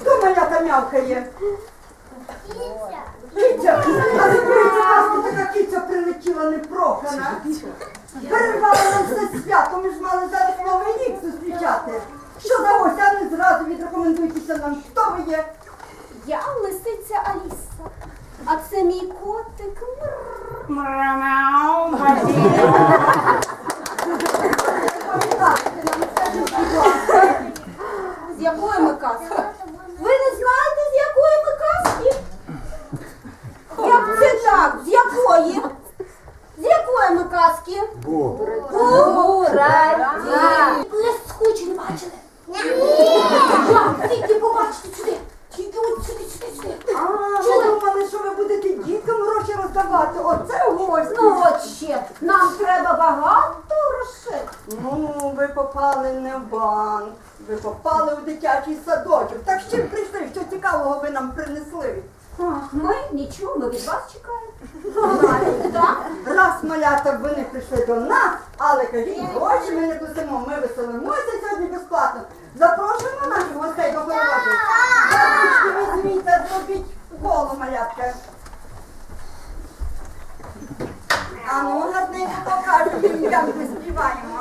Хто моя та мявкає? Кіця. Але дивіться, казку, така киця прилетіла непрохана. Перервала нам все свято, ми ж мали зараз новий рік зустрічати. Що за ось, а не зразу відрекомендуйтеся нам, хто ви є? Я лисиця Аліса. А це мій котик. Мрямяу, Пам'ятайте нам, ласка. З якої ми казки? Ви не знаєте, з якої ми казки? Як це так? З якої? З якої ми казки? Бураді. Блискучі не бачили? Як? Тільки побачите сюди. Тільки от сюди, сюди, сюди. А, ви думали, що ви будете діткам гроші роздавати? Оце гості. Ну от ще, нам треба багато грошей. Ну, ви попали не в банк, ви попали в дитячий садочок. Так з чим прийшли? Що цікавого ви нам принесли? Ми нічого, ми від вас чекаємо. Так? Раз малята вони прийшли до нас, але кажіть, гроші ми не досимо, ми веселимося сьогодні безплатно. Запрошуємо наших гостей до хороводи. Ручки візьміть та зробіть коло малятка. А ну, гарненько покажемо, як ми співаємо.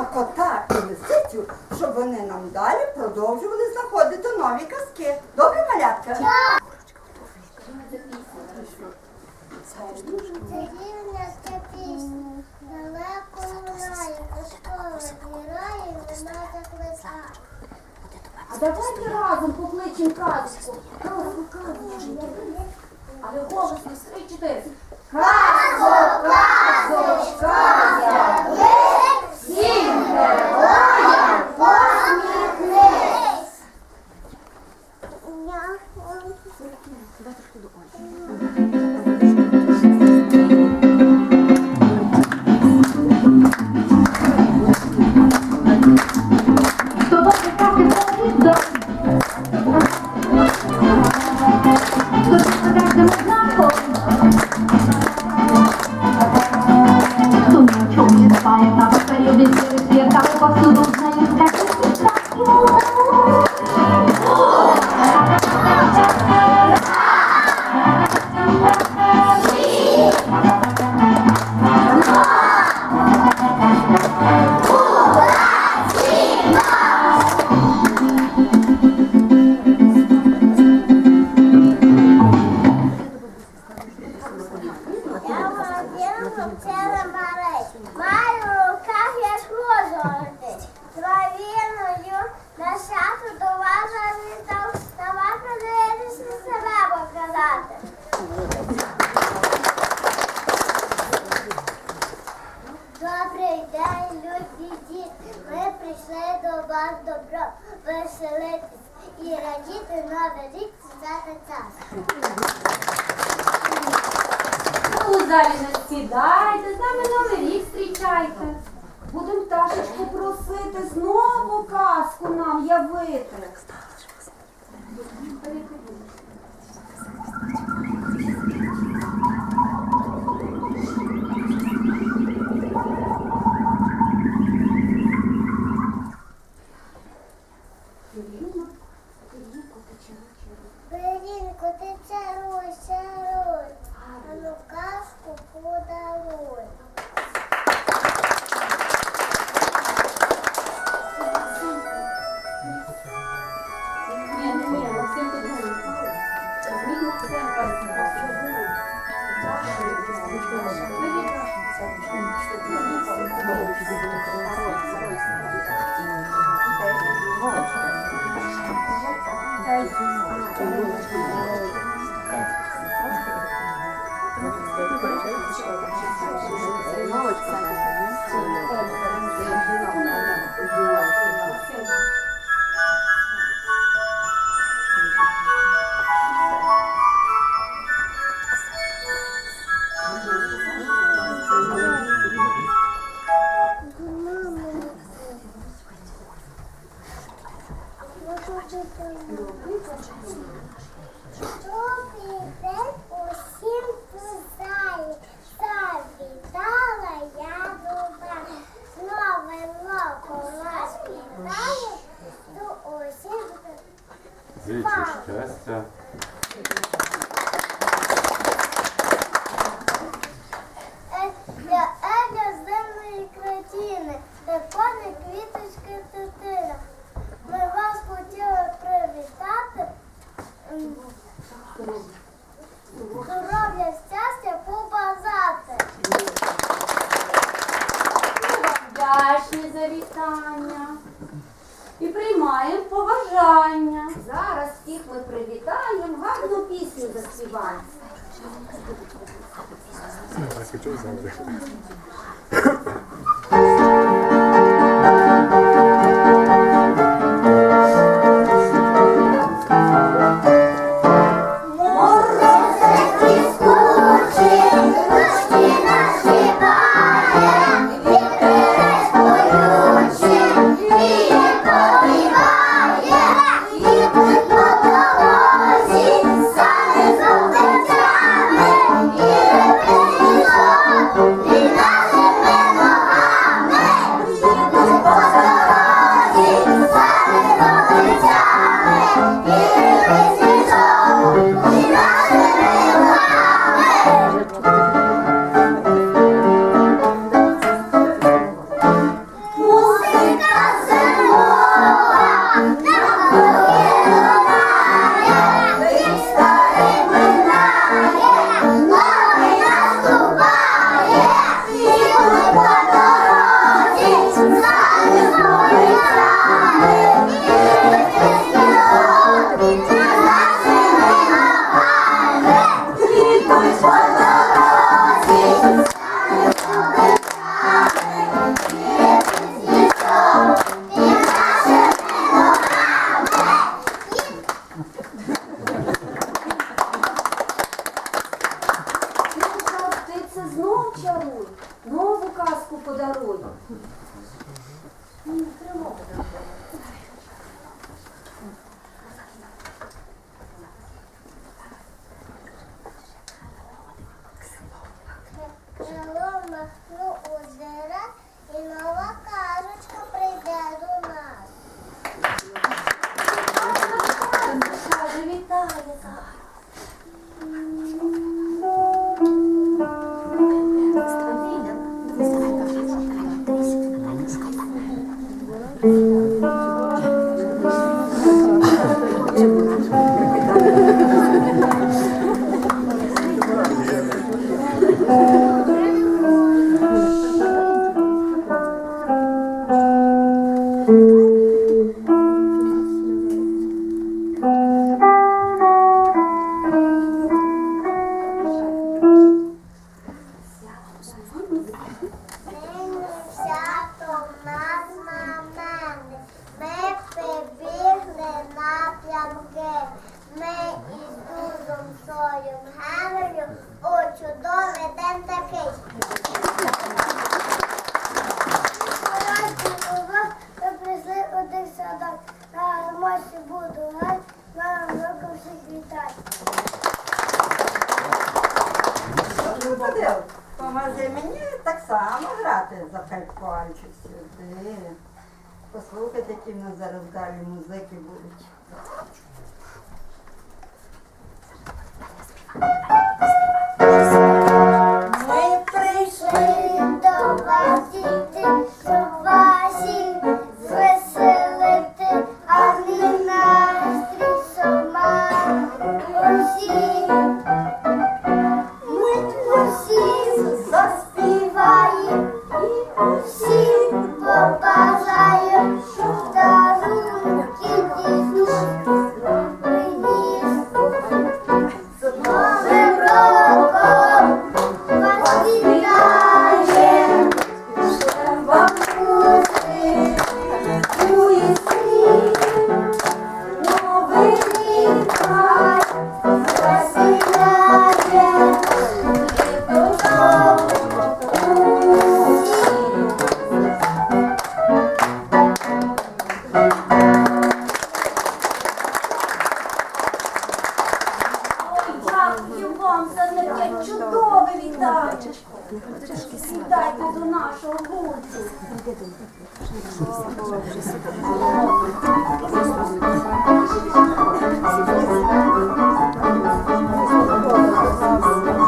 Просимо кота і лисицю, щоб вони нам далі продовжували знаходити нові казки. Добре, малятка? Закликає. А давайте разом покличемо казку. Казку, казку. Але голосно, три, чотири. Казку, казочка, з'явись, всім та новий. Будемо пташечку просити знову казку нам явити. Зичу щастя. Для Еля земної країни, де кони квіточки дитина. Ми вас хотіли привітати. Здоров'я, щастя побажати. Вдячні за вітання. І приймаємо поважання. Зараз всіх ми привітаємо, гарну пісню заспіваємо. П'ять сюди. Послухайте, які в нас зараз далі музики будуть. Дякую вам за таке чудове вітання. Сідайте до нашого. Я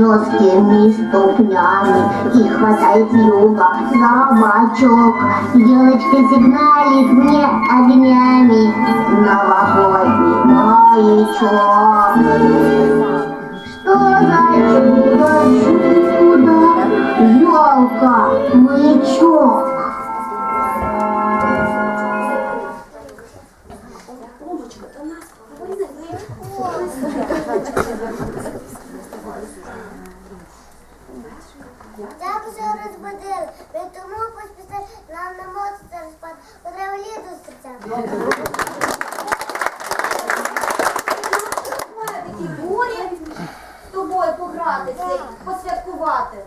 жесткими ступнями И хватает юга за бачок Елочка сигналит мне огнями Новогодний маячок. Что за чудо, чудо Елка, маячок Так вже розбудили, ви тому поспішали, нам не можете розпад, треба літо зустрічати. Медики бурі з тобою погратися, посвяткувати.